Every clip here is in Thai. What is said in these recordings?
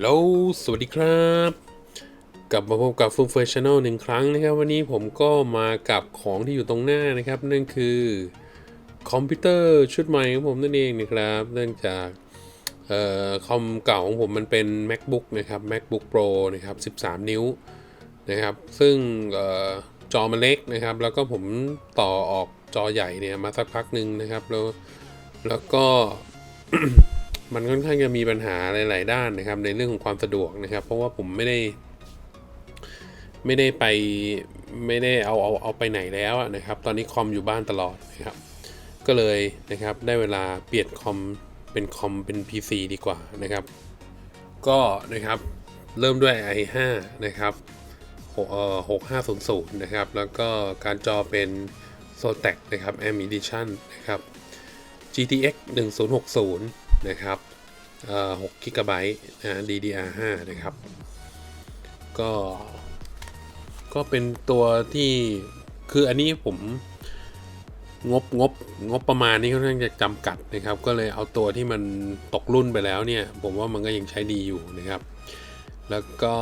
ลโหลสวัสดีครับ กลับมาพบกับฟูเฟอร์ชแนลหนึ่งครั้งนะครับ วันนี้ผมก็มากับของที่อยู่ตรงหน้านะครับ นั่นคือคอมพิวเตอร์ชุดใหม่ของผมนั่นเองนะครับ เนื่องจากเอ่อคอมเก่าของผมมันเป็น macbook นะครับ macbook pro นะครับ 13 นิ้วนะครับ ซึ่งออจอมันเล็กนะครับ แล้วก็ผมต่อออกจอใหญ่เนี่ยมาสักพักหนึ่งนะครับ แล้วแล้วก็ มันค่อนข้างจะมีปัญหาหลาย ๆ ด้านนะครับ ในเรื่องของความสะดวกนะครับ เพราะว่าผมไม่ได้ ไม่ได้ไปไม่ได้เอาเอาเอาไปไหนแล้วนะครับ ตอนนี้คอมอยู่บ้านตลอดนะครับ ก็เลยนะครับได้เวลาเปลี่ยนคอมเป็นคอมเป็น PC ดีกว่านะครับ ก็นะครับเริ่มด้วย i5 นะครับ6500 นะครับ แล้วก็การจอเป็น Zotac นะครับ AM Edition นะครับ GTX 1060 นะครับเอ่อ6 GB นะ DDR5 นะครับ ก็ ก็เป็นตัวที่คืออันนี้ผมงบงบงบประมาณนี้ค่อนข้างจะจำกัดนะครับ ก็เลยเอาตัวที่มันตกรุ่นไปแล้วเนี่ย ผมว่ามันก็ยังใช้ดีอยู่นะครับ แล้วก็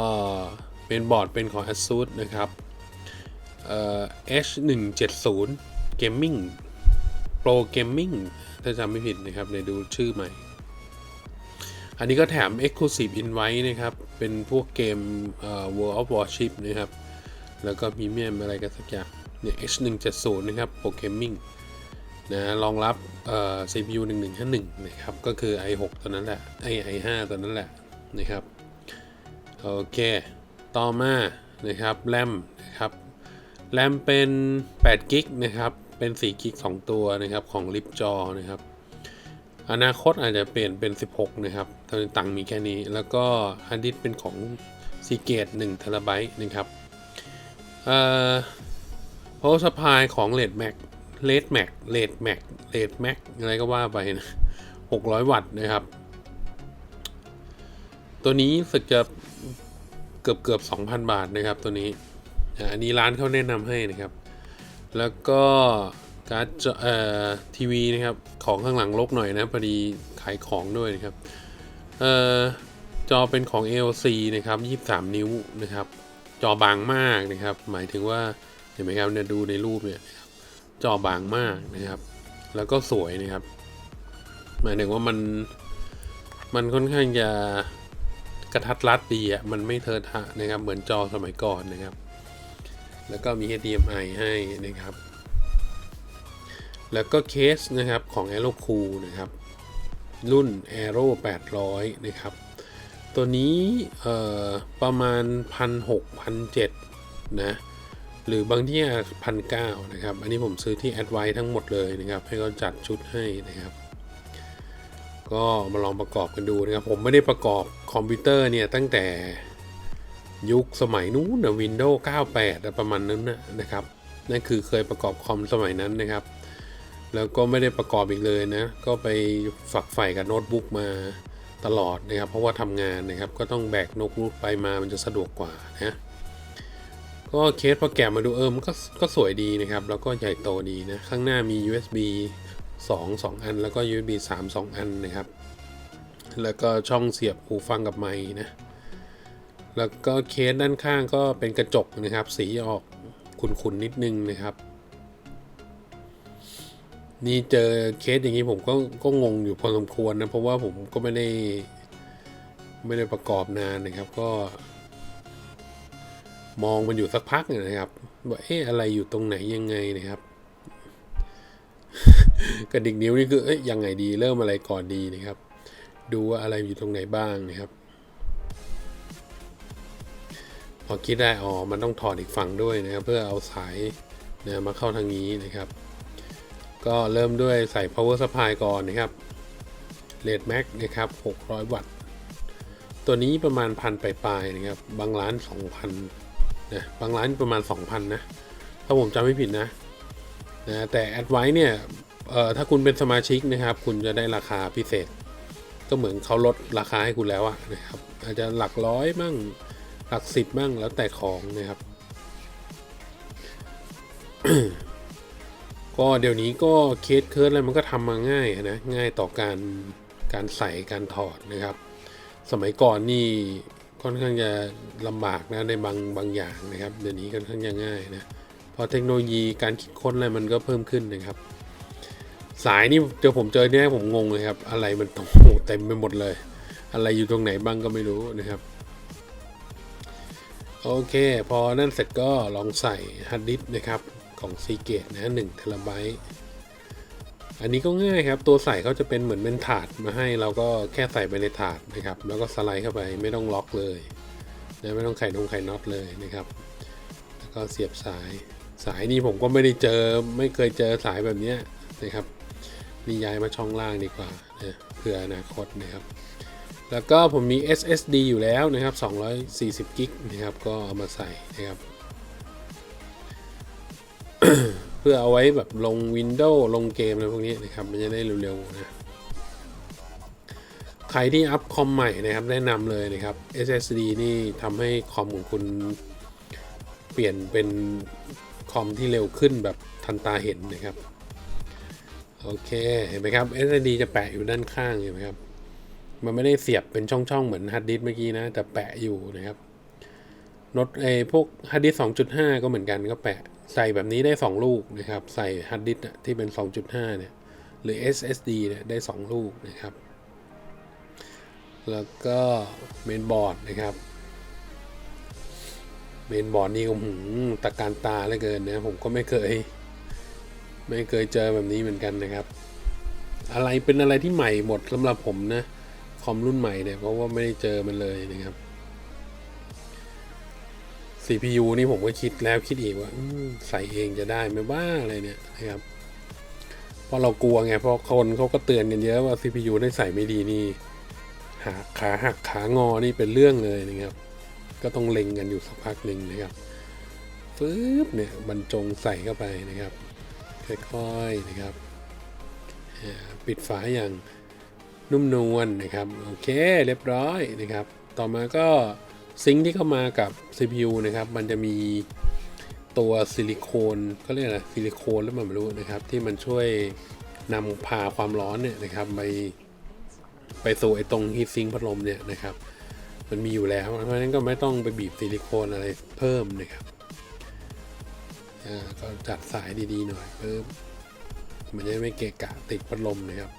เป็นบอร์ดเป็นของ ASUS นะครับเอ่อ H170 Gaming Pro Gaming ถ้าจำไม่ผิดนะครับในดูชื่อใหม่ อันนี้ก็แถม Exclusive Invite นะครับ เป็นพวกเกม World of Warship นะครับ แล้วก็พรีเมียมอะไรกันสักอย่าง เนี่ย H170 นะครับ Pro Gaming นะรองรับเอ่อ CPU 1151 นะครับ ก็คือ i6 ตัวนั้นแหละไอ i5 ตัวนั้นแหละนะครับ โอเค ต่อมานะครับแรมนะครับแรมเป็น8กิกนะครับ เป็น4กิก2ตัวนะครับของลิปจอนะครับ อนาคตอาจจะเปลี่ยนเป็น 16 นะครับตอนนี้ตังค์มีแค่นี้ แล้วก็ฮาร์ดดิสเป็นของ s e a g a t e 1 t b นะครับเอ่อ power supply ของ Red Max Red Max Red Max Red Max อะไรก็ว่าไปนะ600 วัตต์นะครับ ตัวนี้สึกจะเกือบเกือบ2,000 บาทนะครับตัวนี้ อันนี้ร้านเขาแนะนำให้นะครับ แล้วก็ การ์ดจอเอ่อทีวีนะครับ ของข้างหลังลกหน่อยนะพอดีขายของด้วยนะครับ เอ่อจอเป็นของ ALC นะครับ 23 นิ้วนะครับ จอบางมากนะครับ หมายถึงว่าเห็นไหมครับเนี่ยดูในรูปเนี่ยจอบางมากนะครับ แล้วก็สวยนะครับ หมายถึงว่ามันมันค่อนข้างจะกระทัดรัดดีอะมันไม่เทอะทะนะครับ เหมือนจอสมัยก่อนนะครับ แล้วก็มี HDMI ให้นะครับ แล้วก็เคสนะครับของ Aero Cool นะครับ รุ่น Aero 800 นะครับ ตัวนี้ประมาณ 1,600 1,700 นะ หรือบางที่พันเก้านะครับ อันนี้ผมซื้อที่ a d v i ทั้งหมดเลยนะครับ ให้เขาจัดชุดให้นะครับ ก็มาลองประกอบกันดูนะครับ ผมไม่ได้ประกอบคอมพิวเตอร์เนี่ย ตั้งแต่ยุคสมัยนู้นนะ Windows 98 ประมาณนั้นนะครับ นั่นคือเคยประกอบคอมสมัยนั้นนะครับ แล้วก็ไม่ได้ประกอบอีกเลยนะ ก็ไปฝักใฝ่กับโน้ตบุ๊กมาตลอดนะครับ เพราะว่าทำงานนะครับ ก็ต้องแบกโน้ตบุ๊กไปมามันจะสะดวกกว่านะก็เคสพอแกะมาดูเออมันก็ก็สวยดีนะครับ แล้วก็ใหญ่โตดีนะ ข้างหน้ามี USB 2 2 อัน แล้วก็ USB 3 2 อันนะครับ แล้วก็ช่องเสียบหูฟังกับไมค์นะ แล้วก็เคสด้านข้างก็เป็นกระจกนะครับ สีออกขุ่นๆนิดนึงนะครับ นี่เจอเคสอย่างนี้ผมก็ก็งงอยู่พอสมควรนะ เพราะว่าผมก็ไม่ได้ ไม่ได้ประกอบนานนะครับ ก็ มองมันอยู่สักพักหนึ่งนะครับว่าเอ๊ะอะไรอยู่ตรงไหนยังไงนะครับกระดิกนิ้วนี่คือเอ๊ะยังไงดีเริ่มอะไรก่อนดีนะครับ ดูว่าอะไรอยู่ตรงไหนบ้างนะครับ พอคิดได้อ๋อมันต้องถอดอีกฝั่งด้วยนะครับ เพื่อเอาสายนะมาเข้าทางนี้นะครับ ก็เริ่มด้วยใส่ power supply ก่อนนะครับ Red Max นะครับ 600 วัตต์ ตัวนี้ประมาณพันปลายๆนะครับ บางร้าน 2,000นะบางร้านประมาณ 2,000 นะ ถ้าผมจำไม่ผิดนะนะแต่ a d v i เนี่ยเอ่อถ้าคุณเป็นสมาชิกนะครับ คุณจะได้ราคาพิเศษ ก็เหมือนเขาลดราคาให้คุณแล้วอะนะครับ อาจจะหลักร้อยมั่งหลักสิบมั่งแล้วแต่ของนะครับ ก็เดี๋ยวนี้ก็เคสเคิร์ดอะไรมันก็ทำมาง่ายนะง่ายต่อการการใส่การถอดนะครับ สมัยก่อนนี่ค่อนข้างจะลำบากนะในบางบางอย่างนะครับ เดี๋ยวนี้ค่อนข้างจะง่ายนะพราะเทคโนโลยีการคิดค้นอะไรมันก็เพิ่มขึ้นนะครับ สายนี่เจอผมเจอที่แรกผมงงเลยครับ อะไรมันโอ้โหเต็มไปหมดเลย อะไรอยู่ตรงไหนบ้างก็ไม่รู้นะครับโอเค พอนั่นเสร็จก็ลองใส่ฮาร์ดดิสก์นะครับ ของ s ีเกตนะ1เทราไบต์อันนี้ก็ง่ายครับ ตัวใส่เขาจะเป็นเหมือนเป็นถาดมาให้เราก็แค่ใส่ไปในถาดนะครับ แล้วก็สไลด์เข้าไปไม่ต้องล็อกเลยนะไม่ต้องไขนงไขน็อตเลยนะครับ แล้วก็เสียบสายสายนี้ผมก็ไม่ได้เจอไม่เคยเจอสายแบบนี้นะครับนี่ย้ายมาช่องล่างดีกว่านะเพื่ออนาคตนะครับ แล้วก็ผมมี SSD อยู่แล้วนะครับ240กิกนะครับก็เอามาใส่นะครับ เพื่อเอาไว้แบบลง Windows ลงเกมอะไรพวกนี้นะครับ มันจะได้เร็วๆนะใครที่อัพคอมใหม่นะครับ แนะนำเลยนะครับ SSD นี่ทำให้คอมของคุณเปลี่ยนเป็นคอมที่เร็วขึ้นแบบทันตาเห็นนะครับ โอเค เห็นไหมครับ SSD จะแปะอยู่ด้านข้างเห็นไหมครับ มันไม่ได้เสียบเป็นช่องๆ เหมือนฮาร์ดดิสก์เมื่อกี้นะ แต่แปะอยู่นะครับ รถไอ้พวกฮาร์ดดิสก์2.5 ก็เหมือนกันก็แปะ ใส่แบบนี้ได้ 2 ลูกนะครับ ใส่ฮาร์ดดิสก์ที่เป็น 2.5 เนี่ย หรือ SSD เนี่ยได้ 2 ลูกนะครับ แล้วก็เมนบอร์ดนะครับ เมนบอร์ดนี่ก็หืมตะการตาเหลือเกินนะผมก็ไม่เคย ไม่เคยเจอแบบนี้เหมือนกันนะครับ อะไรเป็นอะไรที่ใหม่หมดสำหรับผมนะ คอมรุ่นใหม่เนี่ยเพราะว่าไม่ได้เจอมันเลยนะครับ CPU นี่ผมก็คิดแล้วคิดอีกว่าใส่เองจะได้ไหมบ้าอะไรเนี่ยนะครับเพราะเรากลัวไงเพราะคนเขาก็เตือนกันเยอะว่า CPU ได้ใส่ไม่ดีนี่หาขาหักขางอนี่เป็นเรื่องเลยนะครับ ก็ต้องเล็งกันอยู่สักพักหนึ่งนะครับฟืบเนี่ยบรรจงใส่เข้าไปนะครับค่อยๆนะครับปิดฝาอย่างนุ่มนวลนะครับ โอเคเรียบร้อยนะครับ ต่อมาก็ ซิงค์ที่เข้ามากับ CPU นะครับ มันจะมีตัวซิลิโคนเขาเรียกอะไรซิลิโคนแล้วมันไม่รู้นะครับ ที่มันช่วยนำพาความร้อนเนี่ยนะครับไปไปสู่ไอ้ตรงฮีทซิงค์พัดลมเนี่ยนะครับ มันมีอยู่แล้วเพราะฉะนั้นก็ไม่ต้องไปบีบซิลิโคนอะไรเพิ่มนะครับอ่าก็จัดสายดีๆหน่อยเพิ่มมันจะไม่เกะกะติดพัดลมนะครับ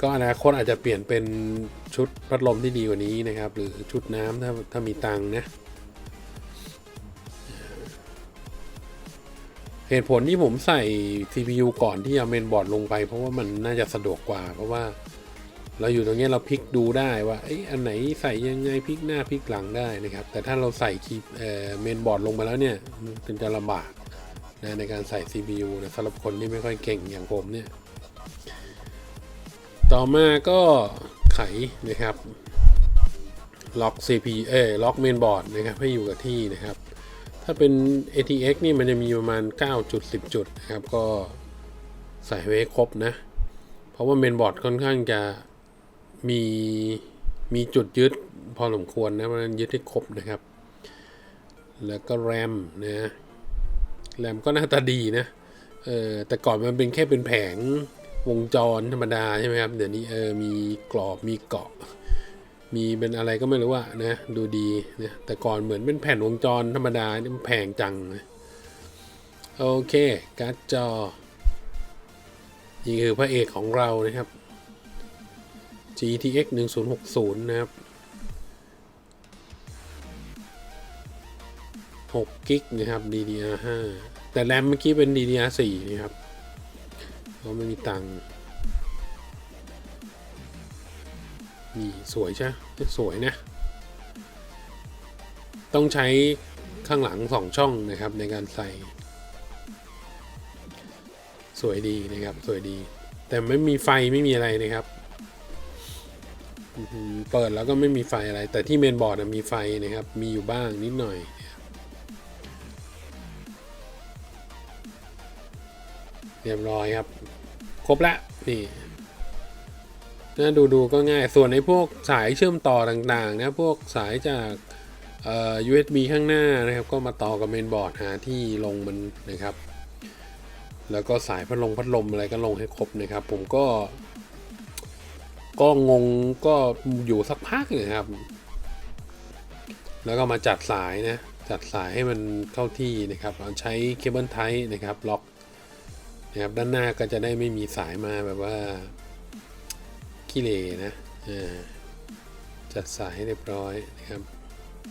ก็อนาคตอาจจะเปลี่ยนเป็น ชุดพัดลมที่ดีกว่านี้นะครับ หรือชุดน้ำถ้าถ้ามีตังนะ เหตุผลที่ผมใส่ CPU ก่อนที่เอาเมนบอร์ดลงไป เพราะว่ามันน่าจะสะดวกกว่า เพราะว่า เราอยู่ตรงนี้เราพลิกดูได้ว่าเอ้อันไหนใส่ยังไงพลิกหน้าพลิกหลังได้นะครับ แต่ถ้าเราใส่คีเมนบอร์ดลงมาแล้วเนี่ยมันจะลำบากนะในการใส่ CPU นะสำหรับคนที่ไม่ค่อยเก่งอย่างผมเนี่ย ต่อมาก็ ไขนะครับ ล็อก CP เอ้ยล็อกเมนบอร์ดนะครับให้อยู่กับที่นะครับ ถ้าเป็น ATX นี่มันจะมีประมาณ 9 จุด 10 จุดนะครับ ก็ใส่ไว้ครบนะ เพราะว่าเมนบอร์ดค่อนข้างจะมีมีจุดยึดพอสมควรนะเพราะนั้นยึดให้ครบนะครับ แล้วก็แรมนะแรมก็หน้าตาดีนะเออแต่ก่อนมันเป็นแค่เป็นแผง วงจรธรรมดาใช่ไหมครับ เดี๋ยวนี้เออมีกรอบมีเกาะ มีเป็นอะไรก็ไม่รู้อะนะดูดีนะแต่ก่อนเหมือนเป็นแผ่นวงจรธรรมดานี่มันแพงจังนะโอเคการ์ดจอนี่คือพระเอกของเรานะครับ GTX 1060 นะครับ6กิกนะครับ DDR5 แต่แรมเมื่อกี้เป็น DDR4 นะครับ เพราะไม่มีตังค์นี่สวยใช่ไหมสวยนะ ต้องใช้ข้างหลังสองช่องนะครับในการใส่ สวยดีนะครับสวยดี แต่ไม่มีไฟไม่มีอะไรนะครับเปิดแล้วก็ไม่มีไฟอะไร แต่ที่เมนบอร์ดมีไฟนะครับ มีอยู่บ้างนิดหน่อย เรียบร้อยครับ ครบละนี่นะดูดูก็ง่าย ส่วนในพวกสายเชื่อมต่อต่างๆนะพวกสายจากเอ่อ USB ข้างหน้านะครับ ก็มาต่อกับเมนบอร์ดหาที่ลงมันนะครับ แล้วก็สายพัดลมพัดลมอะไรก็ลงให้ครบนะครับ ผมก็ ก็งงก็อยู่สักพักเลยครับ แล้วก็มาจัดสายนะ จัดสายให้มันเข้าที่นะครับ ใช้เคเบิลไทป์นะครับล็อก นะครับด้านหน้าก็จะได้ไม่มีสายมาแบบว่าขี้เลนะจัดสายให้เรียบร้อยนะครับ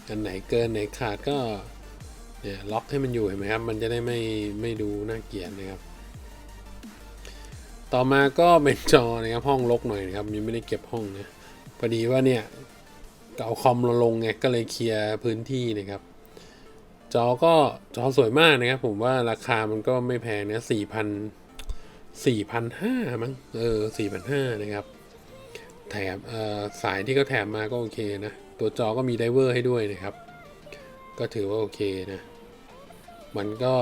อันไหนเกินไหนขาดก็เนี่ยล็อกให้มันอยู่เห็นไหมครับมันจะได้ไม่ไม่ดูน่าเกลียดนะครับ ต่อมาก็เป็นจอนะครับห้องรกหน่อยนะครับยังไม่ได้เก็บห้องนะพอดีว่าเนี่ยเอาคอมเราลงไงก็เลยเคลียร์พื้นที่นะครับ จอก็จอสวยมากนะครับ ผมว่าราคามันก็ไม่แพงนะสี่พันสี่พันห้ามั้งเออสี่พันห้านะครับ แถมเอ่อสายที่เขาแถมมาก็โอเคนะ ตัวจอก็มีไดเวอร์ให้ด้วยนะครับ ก็ถือว่าโอเคนะ มันก็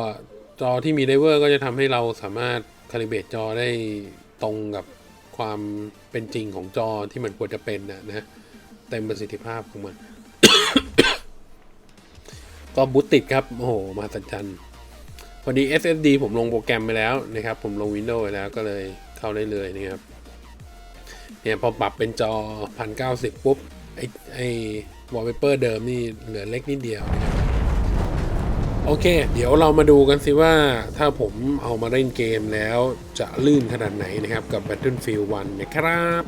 จอที่มีไดเวอร์ก็จะทำให้เราสามารถคาลิเบตจอได้ตรงกับความเป็นจริงของจอที่มันควรจะเป็นนะนะเต็มประสิทธิภาพของมัน ก็บูตติดครับ โอ้โห มาสัจจันพอดี SSD ผมลงโปรแกรมไปแล้วนะครับ ผมลง Windows ไปแล้วก็เลยเข้าได้เลยนะครับ เนี่ยพอปรับเป็นจอ 1090 ปุ๊บ ไอ้ไอ้วอลเปเปอร์เดิมนี่เหลือเล็กนิดเดียวนะครับโอเค เดี๋ยวเรามาดูกันสิว่าถ้าผมเอามาเล่นเกมแล้วจะลื่นขนาดไหนนะครับกับ Battlefield 1 นะครับ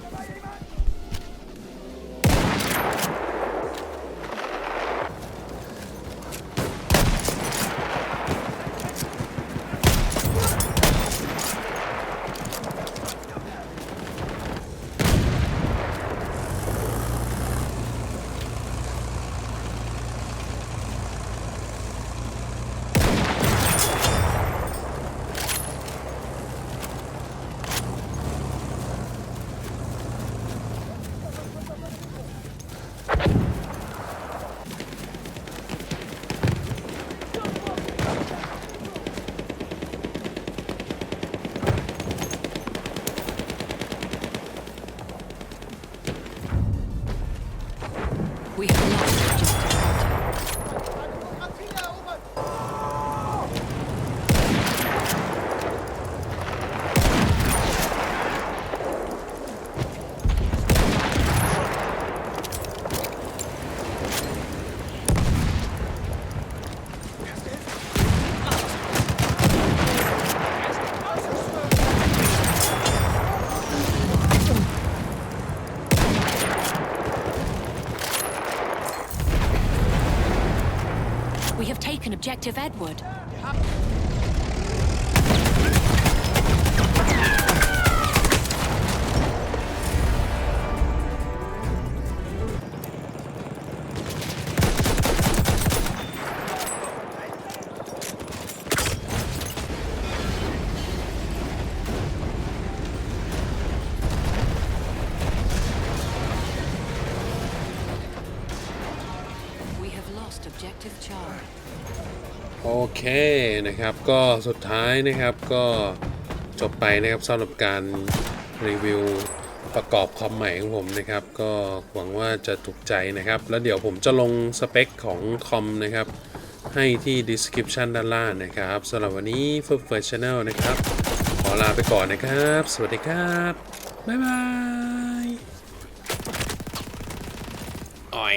Detective Edward. เคนะครับก็สุดท้ายนะครับก็จบไปนะครับสำหรับการรีวิวประกอบคอมใหม่ของผมนะครับ ก็หวังว่าจะถูกใจนะครับ แล้วเดี๋ยวผมจะลงสเปคของคอมนะครับ ให้ที่ description ด้านล่างนะครับสำหรับวันนี้ฟ u ร์ Channel นะครับ ขอลาไปก่อนนะครับ สวัสดีครับ บ๊ายบาย อ๋อย